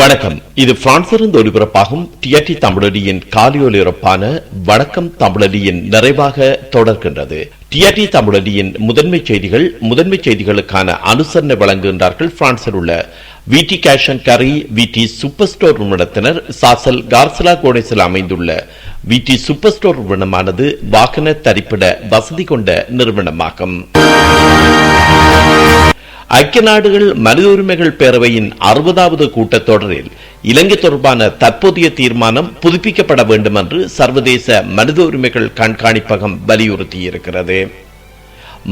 வணக்கம். இது பிரான்சிலிருந்து ஒலிபரப்பாகும் டிஆர்டி தமிழடியின் காலியொலிபரப்பான வணக்கம் தமிழடியின் நிறைவாக தொடர்கின்றது. டிஆர்டி தமிழடியின் முதன்மை செய்திகள் முதன்மை செய்திகளுக்கான அனுசரணை வழங்குகின்றார்கள் பிரான்சில் உள்ள விடி கேஷ் அண்ட் கரி விடி சூப்பர் ஸ்டோர் நிறுவனத்தினர் சாசல் கார்சலா கோடேசில் அமைந்துள்ள விடி சூப்பர் ஸ்டோர் நிறுவனமானது வாகன தரிப்பிட வசதி கொண்ட நிறுவனமாகும். ஐக்கிய நாடுகள் மனித உரிமைகள் பேரவையின் அறுபதாவது கூட்டத்தொடரில் இலங்கை தொடர்பான தற்போதைய தீர்மானம் புதுப்பிக்கப்பட வேண்டும் என்று சர்வதேச மனித உரிமைகள் கண்காணிப்பகம் வலியுறுத்தியிருக்கிறது.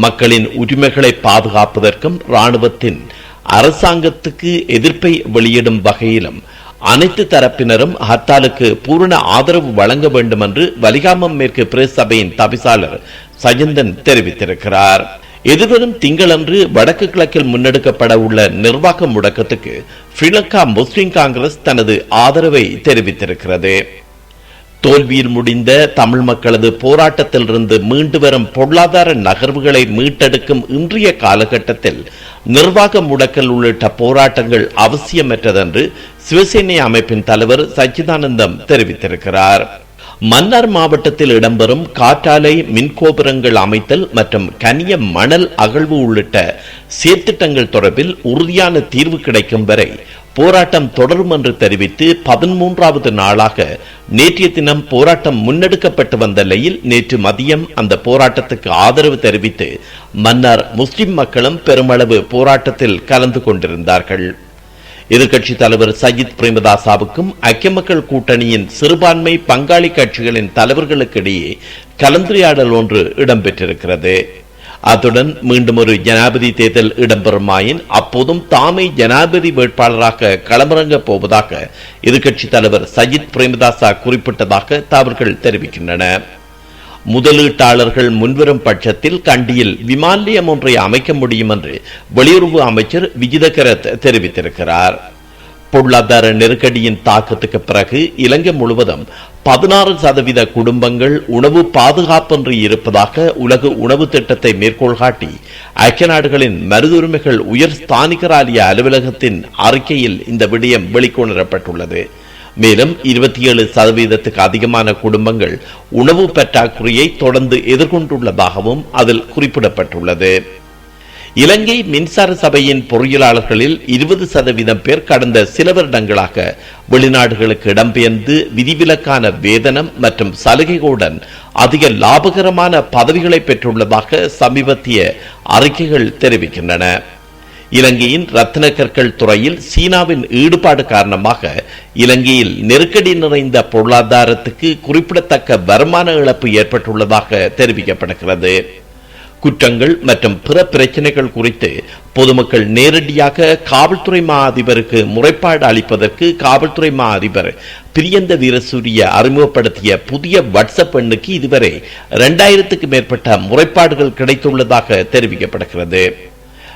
மக்களின் உரிமைகளை பாதுகாப்பதற்கும் ராணுவத்தின் அரசாங்கத்துக்கு எதிர்ப்பை வெளியிடும் வகையிலும் அனைத்து தரப்பினரும் ஹர்த்தாலுக்கு பூரண ஆதரவு வழங்க வேண்டும் என்று வலிகாமம் மேற்கு பிரேஸ் சபையின் தவிசாளர் சஜந்தன் தெரிவித்திருக்கிறார். எதிர்வரும் திங்களன்று வடக்கு கிழக்கில் முன்னெடுக்கப்பட உள்ள நிர்வாக முடக்கத்துக்கு ஸ்ரீலங்கா முஸ்லிம் காங்கிரஸ் தனது ஆதரவை தெரிவித்திருக்கிறது. தோல்வியில் முடிந்த தமிழ் மக்களது போராட்டத்திலிருந்து மீண்டு வரும் பொருளாதார நகர்வுகளை மீட்டெடுக்கும் இன்றைய காலகட்டத்தில் நிர்வாக முடக்கல் உள்ளிட்ட போராட்டங்கள் அவசியமற்றதென்று சிவசேனை அமைப்பின் தலைவர் சச்சிதானந்தம் தெரிவித்திருக்கிறார். மன்னார் மாவட்டத்தில் இடம்பெறும் காற்றாலை மின்கோபுரங்கள் அமைத்தல் மற்றும் கனிய மணல் அகழ்வு உள்ளிட்ட சீர்திட்டங்கள் தொடர்பில் உறுதியான தீர்வு கிடைக்கும் வரை போராட்டம் தொடரும் என்று தெரிவித்து பதிமூன்றாவது நாளாக நேற்றைய தினம் போராட்டம் முன்னெடுக்கப்பட்டு வந்த நிலையில் நேற்று மதியம் அந்த போராட்டத்துக்கு ஆதரவு தெரிவித்து மன்னார் முஸ்லிம் மக்களும் பெருமளவு போராட்டத்தில் கலந்து கொண்டிருந்தார்கள். எதிர்க்கட்சித் தலைவர் சஜித் பிரேமதாசாவுக்கும் ஐக்கிய மக்கள் கூட்டணியின் சிறுபான்மை பங்காளி கட்சிகளின் தலைவர்களுக்கிடையே கலந்துரையாடல் ஒன்று இடம்பெற்றிருக்கிறது. அத்துடன் மீண்டும் ஒரு ஜனாதிபதி தேர்தல் இடம்பெறுமாயின் அப்போதும் தாமே ஜனாதிபதி வேட்பாளராக களமிறங்கப் போவதாக எதிர்க்கட்சித் தலைவர் சஜித் பிரேமதாசா குறிப்பிட்டதாக தவறுகள் தெரிவிக்கின்றன. முதலீட்டாளர்கள் முன்வரும் பட்சத்தில் கண்டியில் விமான நிலையம் ஒன்றை அமைக்க முடியும் என்று வெளியுறவு அமைச்சர் விஜிதகரத் தெரிவித்திருக்கிறார். பொருளாதார நெருக்கடியின் தாக்கத்துக்கு பிறகு இலங்கை முழுவதும் பதினாறு சதவீத குடும்பங்கள் உணவு பாதுகாப்பின்றி இருப்பதாக உலக உணவு திட்டத்தை மேற்கோள் காட்டி ஐக்கிய நாடுகளின் மருதுரிமைகள் உயர் ஸ்தானிகராலிய அலுவலகத்தின் அறிக்கையில் இந்த விடயம் வெளிக்கொணரப்பட்டுள்ளது. மேலும் இருபத்தி ஏழு சதவீதத்துக்கு அதிகமான குடும்பங்கள் உணவு பற்றாக்குறையை தொடர்ந்து எதிர்கொண்டுள்ளதாகவும் அதில் குறிப்பிடப்பட்டுள்ளது. இலங்கை மின்சார சபையின் பொறியியலாளர்களில் இருபது சதவீதம் பேர் கடந்த சில வருடங்களாக வெளிநாடுகளுக்கு இடம்பெயர்ந்து விதிவிலக்கான வேதனம் மற்றும் சலுகைகளுடன் அதிக லாபகரமான பதவிகளை பெற்றுள்ளதாக சமீபத்திய அறிக்கைகள் தெரிவிக்கின்றன. இலங்கையின் ரத்தின கற்கள் துறையில் சீனாவின் ஈடுபாடு காரணமாக இலங்கையில் நெருக்கடி நிறைந்த பொருளாதாரத்துக்கு குறிப்பிடத்தக்க வருமான இழப்பு ஏற்பட்டுள்ளதாக தெரிவிக்கப்படுகிறது குற்றங்கள் மற்றும் பிற பிரச்சனைகள் குறித்து பொதுமக்கள் நேரடியாக காவல்துறை மா அதிபருக்கு முறைப்பாடு அளிப்பதற்கு காவல்துறை மா அதிபர் பிரியந்த வீரசூரிய அறிமுகப்படுத்திய புதிய வாட்ஸ்அப் எண்ணுக்கு இதுவரை இரண்டாயிரத்துக்கு மேற்பட்ட முறைப்பாடுகள் கிடைத்துள்ளதாக தெரிவிக்கப்படுகிறது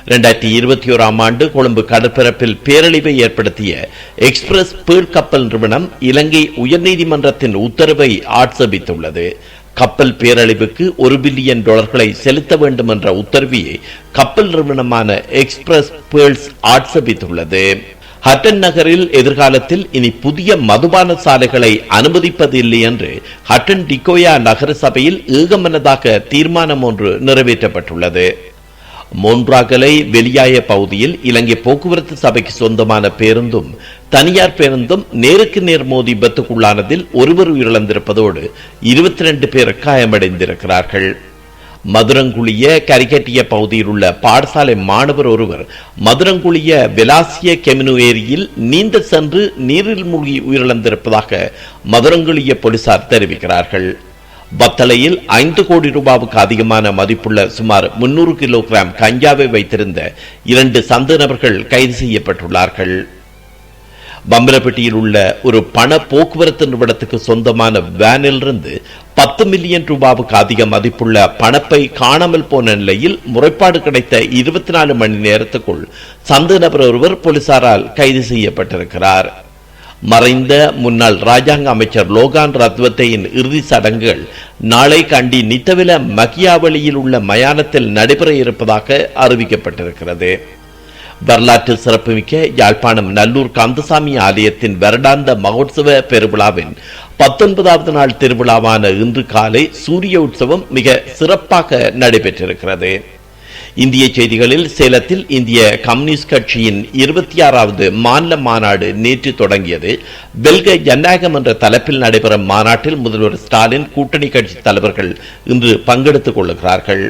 இரண்டாயிரத்தி இருபத்தி ஓராம் ஆண்டு கொழும்பு கடற்பரப்பில் பேரழிவை ஏற்படுத்திய எக்ஸ்பிரஸ் பேர் கப்பல் நிறுவனம் இலங்கை உயர்நீதிமன்றத்தின் உத்தரவை ஆட்சேபித்துள்ளது. கப்பல் பேரழிவுக்கு ஒரு பில்லியன் டாலர்களை செலுத்த வேண்டும் என்ற உத்தரவியை கப்பல் நிறுவனமான எக்ஸ்பிரஸ் பேர்ல்ஸ் ஆட்சேபித்துள்ளது. ஹட்டன் நகரில் எதிர்காலத்தில் இனி புதிய மதுபான சாலைகளை அனுமதிப்பதில்லை என்று ஹட்டன் டிகோயா நகர சபையில் ஏகமனதாக தீர்மானம் ஒன்று நிறைவேற்றப்பட்டுள்ளது. மோன்றாகலை வெளியாய பகுதியில் இலங்கை போக்குவரத்து சபைக்கு சொந்தமான பேருந்தும் தனியார் பேருந்தும் நேருக்கு நேர் மோதி விபத்துக்குள்ளானதில் ஒருவர் உயிரிழந்திருப்பதோடு இருபத்தி ரெண்டு பேர் காயமடைந்திருக்கிறார்கள். மதுரங்குழிய கரிகட்டிய பகுதியில் உள்ள பாடசாலை மாணவர் ஒருவர் மதுரங்குழிய வெலாசிய கெமினு ஏரியில் நீந்த சென்று நீரில் மூழ்கி உயிரிழந்திருப்பதாக மதுரங்குழிய போலீசார் தெரிவிக்கிறார்கள். பத்தலையில் ஐந்து கோடி ரூபாவுக்கு அதிகமான மதிப்புள்ள சுமார் முன்னூறு கிலோகிராம் கஞ்சாவை வைத்திருந்த இரண்டு சந்த நபர்கள் கைது செய்யப்பட்டுள்ளார்கள். பம்பரப்பட்டியில் உள்ள ஒரு பண போக்குவரத்து நிறுவனத்துக்கு சொந்தமான வேனிலிருந்து பத்து மில்லியன் ரூபாவுக்கு அதிக மதிப்புள்ள பணப்பை காணாமல் போன நிலையில் முறைப்பாடு கிடைத்த இருபத்தி நாலு மணி நேரத்துக்குள் சந்த நபர் ஒருவர் போலீசாரால் கைது செய்யப்பட்டிருக்கிறார். மறைந்த முன்னாள் ராஜாங்க அமைச்சர் லோகான் ரத்வத்தையின் இறுதி சடங்குகள் நாளை கண்டி நித்தவில மகியாவளியில் உள்ள மயானத்தில் நடைபெற இருப்பதாக அறிவிக்கப்பட்டிருக்கிறது. வரலாற்று சிறப்புமிக்க யாழ்ப்பாணம் நல்லூர் கந்தசாமி ஆலயத்தின் வருடாந்த மகோத்சவ பெருவிழாவின் பத்தொன்பதாவது நாள் திருவிழாவான இன்று காலை சூரிய உற்சவம் மிக சிறப்பாக நடைபெற்றிருக்கிறது. இந்திய செய்திகளில் சேலத்தில் இந்திய கம்யூனிஸ்ட் கட்சியின் இருபத்தி ஆறாவது மாநில மாநாடு நேற்று தொடங்கியது. பெல்க ஜனநாயகம் என்ற தலைப்பில் நடைபெறும் மாநாட்டில் முதல்வர் ஸ்டாலின் கூட்டணி கட்சி தலைவர்கள் இன்று பங்கெடுத்துக் கொள்கிறார்கள்.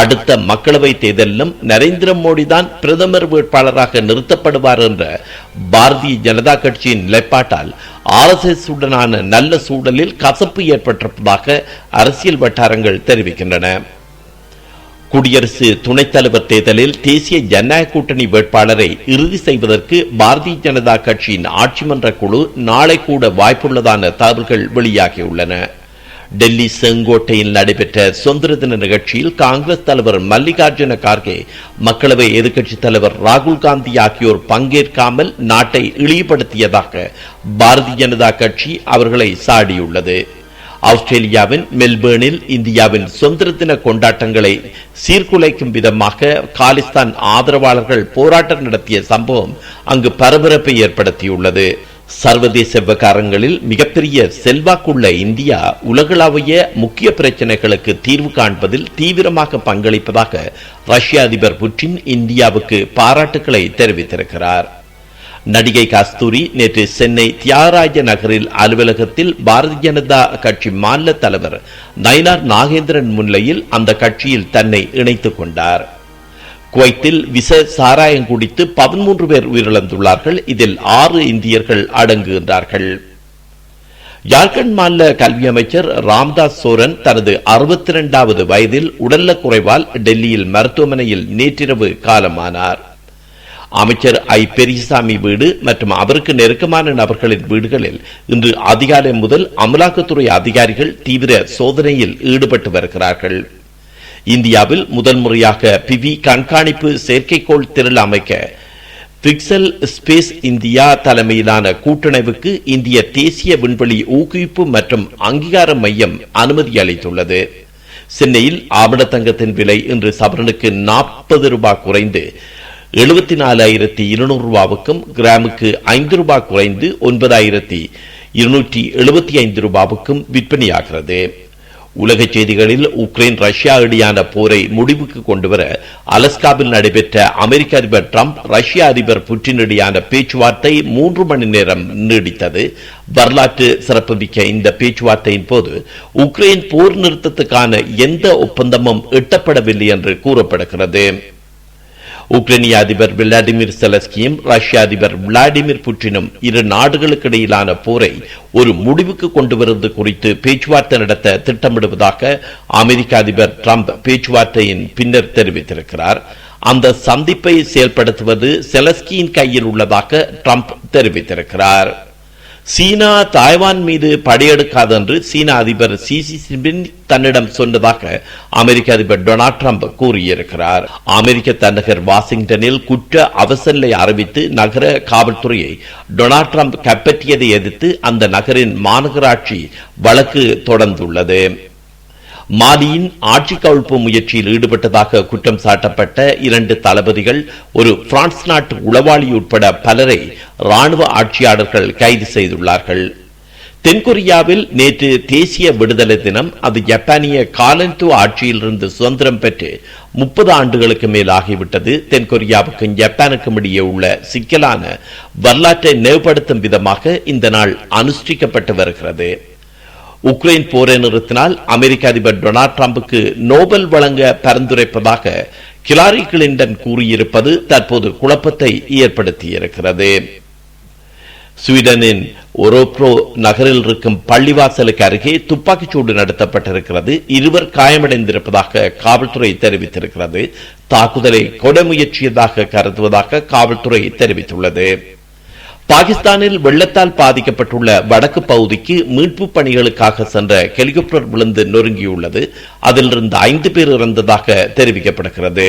அடுத்த மக்களவை தேர்தலிலும் நரேந்திர மோடி தான் பிரதமர் வேட்பாளராக நிறுத்தப்படுவார் என்ற பாரதிய ஜனதா கட்சியின் நிலைப்பாட்டால் ஆர் எஸ் எஸ் உடனான நல்ல சூழலில் கசப்பு ஏற்பட்டிருப்பதாக அரசியல் வட்டாரங்கள் தெரிவிக்கின்றன. குடியரசு துணைத் தலைவர் தேர்தலில் தேசிய ஜனநாயக கூட்டணி வேட்பாளரை இறுதி செய்வதற்கு பாரதிய ஜனதா கட்சியின் ஆட்சிமன்ற குழு நாளை கூட வாய்ப்புள்ளதான தகவல்கள் வெளியாகியுள்ளன. டெல்லி செங்கோட்டையில் நடைபெற்ற சுதந்திர தின நிகழ்ச்சியில் காங்கிரஸ் தலைவர் மல்லிகார்ஜுன கார்கே மக்களவை எதிர்க்கட்சித் தலைவர் ராகுல் காந்தி ஆகியோர் பங்கேற்காமல் நாட்டை இழிவுபடுத்தியதாக பாரதிய ஜனதா கட்சி அவர்களை சாடியுள்ளது. ஆஸ்திரேலியாவின் மெல்பேர்னில் இந்தியாவின் சுதந்திர தின கொண்டாட்டங்களை சீர்குலைக்கும் விதமாக காலிஸ்தான் ஆதரவாளர்கள் போராட்டம் நடத்திய சம்பவம் அங்கு பரபரப்பை ஏற்படுத்தியுள்ளது. சர்வதேச விவகாரங்களில் மிகப்பெரிய செல்வாக்குள்ள இந்தியா உலகளாவிய முக்கிய பிரச்சனைகளுக்கு தீர்வு காண்பதில் தீவிரமாக பங்களிப்பதாக ரஷ்ய அதிபர் புட்டின் இந்தியாவுக்கு பாராட்டுக்களை தெரிவித்திருக்கிறார். நடிகை கஸ்தூரி நேற்று சென்னை தியாகராஜ நகரில் அலுவலகத்தில் பாரதிய ஜனதா கட்சி மாநில தலைவர் நயினார் நாகேந்திரன் முன்னிலையில் அந்த கட்சியில் தன்னை இணைத்துக் கொண்டார். குவைத்தில் விச சாராயம் குடித்து பதிமூன்று பேர் உயிரிழந்துள்ளார்கள். இதில் ஆறு இந்தியர்கள் அடங்குகின்றார்கள் ஜார்க்கண்ட் மாநில கல்வி அமைச்சர் ராம்தாஸ் சோரன் தனது அறுபத்தி இரண்டாவது வயதில் உடல்நலக் குறைவால் டெல்லியில் மருத்துவமனையில் நேற்றிரவு காலமானார். அமைச்சர் ஐ பெரியசாமி வீடு மற்றும் அவருக்கு நெருக்கமான நபர்களின் வீடுகளில் இன்று அதிகாலை முதல் அமலாக்கத்துறை அதிகாரிகள் தீவிர சோதனையில் ஈடுபட்டு வருகிறார்கள். இந்தியாவில் முதல் முறையாக பிவி கண்காணிப்பு செயற்கைக்கோள் திரள் அமைக்க பிக்சல் ஸ்பேஸ் இந்தியா தலைமையிலான கூட்டமைவுக்கு இந்திய தேசிய விண்வெளி ஊக்குவிப்பு மற்றும் அங்கீகார மையம் அனுமதி அளித்துள்ளது. சென்னையில் ஆபணத்தங்கத்தின் விலை இன்று சவரனுக்கு நாற்பது ரூபாய் குறைந்து எழுபத்தி நாலாயிரத்தி இருநூறு ரூபாவுக்கும் கிராமுக்கு ஐந்து ரூபாய் குறைந்து ஒன்பதாயிரத்தி இருநூற்றி எழுபத்தி ஐந்து ரூபாவுக்கும் விற்பனையாகிறது. உலக செய்திகளில் உக்ரைன் ரஷ்யா இடையான போரை முடிவுக்கு கொண்டுவர அலஸ்காவில் நடைபெற்ற அமெரிக்க அதிபர் டிரம்ப் ரஷ்ய அதிபர் புட்டின் இடையான பேச்சுவார்த்தை மூன்று மணி நேரம் நீடித்தது. வரலாற்று சிறப்புமிக்க இந்த பேச்சுவார்த்தையின் போது உக்ரைன் போர் நிறுத்தத்துக்கான எந்த ஒப்பந்தமும் எட்டப்படவில்லை என்று கூறப்படுகிறது. உக்ரைனிய அதிபர் விளாடிமிர் செலஸ்கியும் ரஷ்ய அதிபர் விளாடிமிர் புட்டினும் இரு நாடுகளுக்கு இடையிலான போரை ஒரு முடிவுக்கு கொண்டு வருவது குறித்து பேச்சுவார்த்தை நடத்த திட்டமிடுவதாக அமெரிக்க அதிபர் டிரம்ப் பேச்சுவார்த்தையின் பின்னர் தெரிவித்திருக்கிறார். அந்த சந்திப்பை செயல்படுத்துவது செலஸ்கியின் கையில் உள்ளதாக டிரம்ப் தெரிவித்திருக்கிறார். சீனா தாய்வான் மீது படையெடுக்காது என்று சீன அதிபர் சி ஜின்பிங் தன்னிடம் சொன்னதாக அமெரிக்க அதிபர் டொனால்ட் ட்ரம்ப் கூறியிருக்கிறார். அமெரிக்க தலைநகர் வாஷிங்டனில் குற்ற அவசர அறிவித்து நகர காவல்துறையை டொனால்ட் ட்ரம்ப் கைப்பற்றியதை எதிர்த்து அந்த நகரின் மாநகராட்சி வழக்கு தொடர்ந்துள்ளது. மாலியின் ஆட்சி கவிழ்ப்பு முயற்சியில் ஈடுபட்டதாக குற்றம் சாட்டப்பட்ட இரண்டு தளபதிகள் ஒரு பிரான்ஸ் நாட்டு உளவாளி உட்பட பலரை ராணுவ ஆட்சியாளர்கள் கைது செய்துள்ளார்கள். தென்கொரியாவில் நேற்று தேசிய விடுதலை தினம் அது ஜப்பானிய காலந்து ஆட்சியிலிருந்து சுதந்திரம் பெற்று முப்பது ஆண்டுகளுக்கு மேல் ஆகிவிட்டது. தென்கொரியாவுக்கும் ஜப்பானுக்கும் இடையே உள்ள சிக்கலான வரலாற்றை நினைவுபடுத்தும் விதமாக இந்த நாள் அனுஷ்டிக்கப்பட்டு வருகிறது. உக்ரைன் போரை நிறுத்தினால் அமெரிக்க அதிபர் டொனால்ட் டிரம்புக்கு நோபல் வழங்க பரிந்துரைப்பதாக கிலாரி கிளின்டன் கூறியிருப்பது தற்போது குழப்பத்தை ஏற்படுத்தியிருக்கிறது. ஸ்வீடனின் ஒரோப்ரோ நகரில் இருக்கும் பள்ளிவாசலுக்கு அருகே துப்பாக்கிச்சூடு நடத்தப்பட்டிருக்கிறது. இருவர் காயமடைந்திருப்பதாக காவல்துறை தெரிவித்திருக்கிறது. தாக்குதலை கொடை முயற்சியதாக கருதுவதாக காவல்துறை தெரிவித்துள்ளது. பாகிஸ்தானில் வெள்ளத்தால் பாதிக்கப்பட்டுள்ள வடக்கு பகுதிக்கு மீட்பு பணிகளுக்காக சென்ற ஹெலிகாப்டர் விழுந்து நொறுங்கியுள்ளது. அதிலிருந்து ஐந்து பேர் இறந்ததாக தெரிவிக்கப்படுகிறது.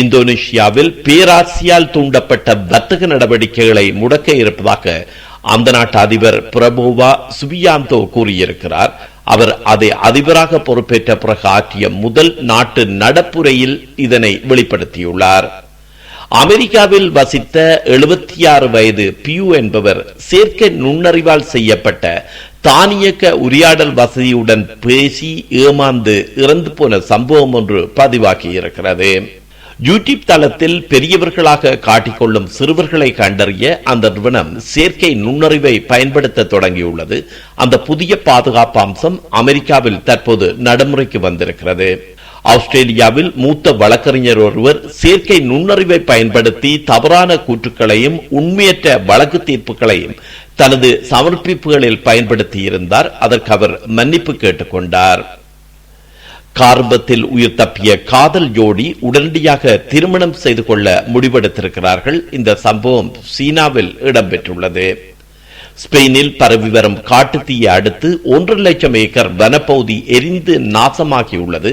இந்தோனேஷியாவில் பேராசியால் தூண்டப்பட்ட வர்த்தக நடவடிக்கைகளை முடக்க இருப்பதாக அந்த நாட்டு அதிபர் பிரபோவா சுபியாந்தோ கூறியிருக்கிறார். அவர் அதை அதிபராக பொறுப்பேற்ற பிறகு ஆற்றிய முதல் நாட்டு நடப்புரையில் இதனை வெளிப்படுத்தியுள்ளார். அமெரிக்காவில் வசித்த எழுபத்தி ஆறு வயது பியூ என்பவர் செயற்கை நுண்ணறிவால் செய்யப்பட்ட தானியக்க உரையாடல் வசதியுடன் பேசி ஏமாந்து இறந்து போன சம்பவம் ஒன்று பதிவாகி இருக்கிறது. யூடியூப் தளத்தில் பெரியவர்களாக காட்டிக்கொள்ளும் சிறுவர்களை கண்டறிய அந்த நிறுவனம் செயற்கை நுண்ணறிவை பயன்படுத்த தொடங்கியுள்ளது. அந்த புதிய பாதுகாப்பு அம்சம் அமெரிக்காவில் தற்போது நடைமுறைக்கு வந்திருக்கிறது. ஆஸ்திரேலியாவில் மூத்த வழக்கறிஞர் ஒருவர் செயற்கை நுண்ணறிவை பயன்படுத்தி தவறான கூற்றுக்களையும் உண்மையற்ற வழக்கு தீர்ப்புகளையும் தனது சமர்ப்பிப்புகளில் பயன்படுத்தி இருந்தார் அதற்கு அவர் மன்னிப்பு கேட்டுக்கொண்டார். கார்பத்தில் உயிர் தப்பிய காதல் ஜோடி உடனடியாக திருமணம் செய்து கொள்ள முடிவெடுத்திருக்கிறார்கள். இந்த சம்பவம் சீனாவில் இடம்பெற்றுள்ளது. ஸ்பெயினில் பரவி வரும் காட்டுத்தீயை அடுத்து ஒன்றரை லட்சம் ஏக்கர் வனப்பகுதி எரிந்து நாசமாகியுள்ளது.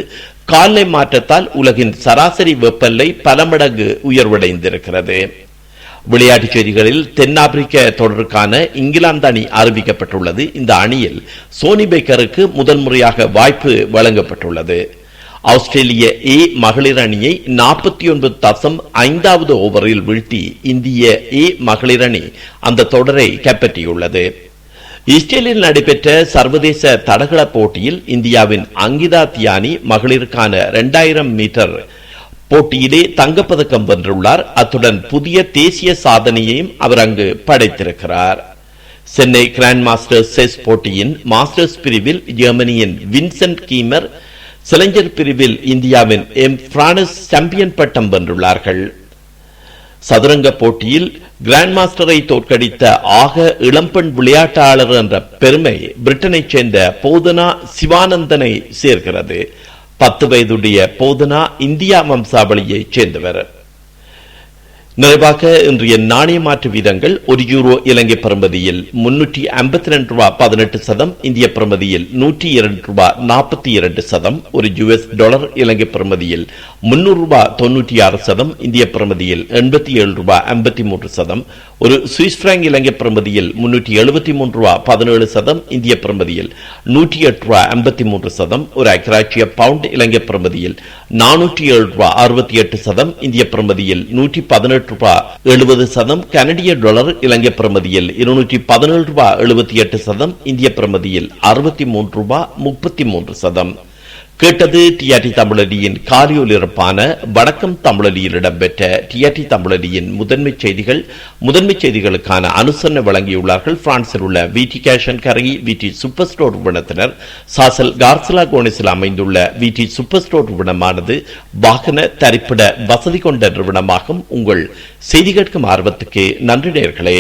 காலை மாற்றத்தால் உலகின் சராசரி வெப்பநிலை பல மடங்கு உயர்வடைந்திருக்கிறது. விளையாட்டுச் செய்திகளில் தென்னாப்பிரிக்க தொடருக்கான இங்கிலாந்து அணி அறிவிக்கப்பட்டுள்ளது. இந்த அணியில் சோனி பேக்கருக்கு முதல் முறையாக வாய்ப்பு வழங்கப்பட்டுள்ளது. ஆஸ்திரேலிய ஏ மகளிர் அணியை நாற்பத்தி ஒன்பது தசம் ஐந்தாவது ஓவரில் வீழ்த்தி இந்திய ஏ மகளிர் அணி அந்த தொடரை கைப்பற்றியுள்ளது. இஸ்ரேலில் நடைபெற்ற சர்வதேச தடகள போட்டியில் இந்தியாவின் அங்கிதா தியானி மகளிருக்கான இரண்டாயிரம் மீட்டர் போட்டியிலே தங்கப்பதக்கம் வென்றுள்ளார். அத்துடன் புதிய தேசிய சாதனையையும் அவர் அங்கு படைத்திருக்கிறார். சென்னை கிராண்ட் மாஸ்டர்ஸ் செஸ் போட்டியின் மாஸ்டர்ஸ் பிரிவில் ஜெர்மனியின் வின்சென்ட் கீமர் சிலஞ்சர் பிரிவில் இந்தியாவின் எம் பிரானஸ் சாம்பியன் பட்டம் வென்றுள்ளார்கள். சதுரங்க போட்டியில் கிராண்ட் மாஸ்டரை தோற்கடித்த ஆக இளம்பெண் விளையாட்டாளர் என்ற பெருமை பிரிட்டனைச் சேர்ந்த போதனா சிவானந்தனை சேர்கிறது பத்து வயதுடைய போதனா இந்தியா வம்சாவளியைச் சேர்ந்தவர். நிறைவாக இன்றைய நாணய மாற்று வீதங்கள் ஒரு யூரோ இலங்கை பிரமதியில் முன்னூற்றி ஐம்பத்தி ரெண்டு ரூபாய் பதினெட்டு சதம் இந்திய பிரமதியில் நூற்றி இரண்டு ரூபாய் நாற்பத்தி இரண்டு சதம் ஒரு யுஎஸ் டாலர் இலங்கை பிரமதியில் முன்னூறு ரூபாய் தொன்னூற்றி ஆறு சதம் இந்திய பிரமதியில் எண்பத்தி ஏழு ரூபாய் ஐம்பத்தி மூன்று சதம் ஒரு சுவிஸ் பிராங்க் இலங்கை பிரமதியில் முன்னூற்றி எழுபத்தி மூன்று ரூபாய் பதினேழு சதம் இந்திய பிரமதியில் நூற்றி எட்டு ரூபாய் ஐம்பத்தி மூன்று சதம் ஒரு ஐக்கிராட்சிய பவுண்ட் இலங்கை பிரமதியில் நானூற்றி ஏழு ரூபாய் அறுபத்தி எட்டு சதம் இந்திய பிரமதியில் நூற்றி பதினெட்டு ரூபாய் எழுபது சதம் கனடிய டாலர் இலங்கை பிரமதியில். இருநூற்றி பதினேழு ரூபாய் எழுபத்தி எட்டு சதம் இந்திய பிரமதியில். அறுபத்தி மூன்று ரூபாய் முப்பத்தி மூன்று சதம். கேட்டது டிஆர்டி தமிழடியின் காலியொலிருப்பான வடக்கம் தமிழடியில் இடம்பெற்ற டிஆர்டி தமிழடியின் முதன்மை செய்திகள். முதன்மை செய்திகளுக்கான அனுசரணை வழங்கியுள்ளார்கள். பிரான்சில் உள்ள விடி கேஷன் கரகி விடி சூப்பர் ஸ்டோர் நிறுவனத்தினர். சாசல் கார்சலா கோனிஸில் அமைந்துள்ள விடி சூப்பர் ஸ்டோர் நிறுவனமானது வாகன தரிப்பிட வசதி கொண்ட நிறுவனமாகும். உங்கள் செய்தி கேட்கும் ஆர்வத்துக்கு நன்றி நேர்களே